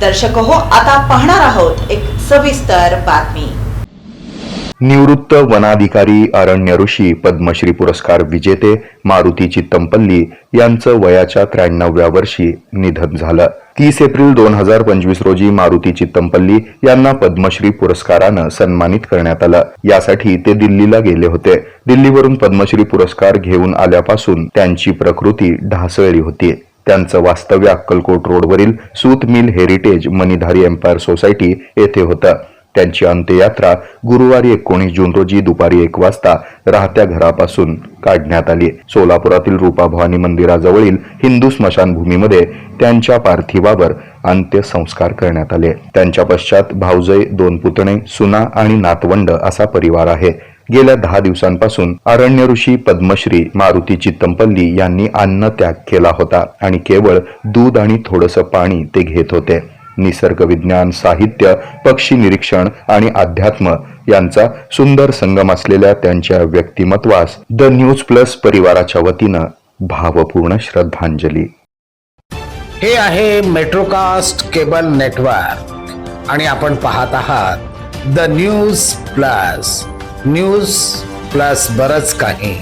दर्शक हो आता पाहणार आहोत एक सविस्तर बातमी. निवृत्त वनाधिकारी अरण्य ऋषी पद्मश्री पुरस्कार विजेते मारुती चित्तमपल्ली यांचं वयाच्या त्र्याण्णव्या वर्षी निधन झालं. तीस एप्रिल दोन हजार पंचवीस रोजी मारुती चित्तमपल्ली यांना पद्मश्री पुरस्कारानं सन्मानित करण्यात आलं. यासाठी ते दिल्लीला गेले होते. दिल्लीवरून पद्मश्री पुरस्कार घेऊन आल्यापासून त्यांची प्रकृती ढासळली होती. त्यांचं वास्तव्य अक्कलकोट रोडवरील सूत mill heritage Manidhari empire society येथे होतं. त्यांची अंत्ययात्रा गुरुवारी एकोणीस जून रोजी दुपारी एक वाजता राहत्या घरापासून काढण्यात आली. सोलापुरातील रूपाभवानी मंदिराजवळील हिंदू स्मशानभूमीमध्ये त्यांच्या पार्थिवावर अंत्यसंस्कार करण्यात आले. त्यांच्या पश्चात भाऊजय दोन पुतणे सुना आणि नातवंड असा परिवार आहे. गेल्या दहा दिवसांपासून अरण्य ऋषी पद्मश्री मारुती चित्तमपल्ली यांनी अन्न त्याग केला होता आणि केवळ दूध आणि थोडंसं पाणी ते घेत होते. निसर्ग विज्ञान साहित्य पक्षी निरीक्षण आणि अध्यात्म यांचा सुंदर संगम असलेल्या त्यांच्या व्यक्तिमत्वास द न्यूज प्लस परिवाराच्या वतीनं भावपूर्ण श्रद्धांजली. हे आहे मेट्रोकास्ट केबल नेटवर्क आणि आपण पाहत आहात the news plus. News plus बरच काही.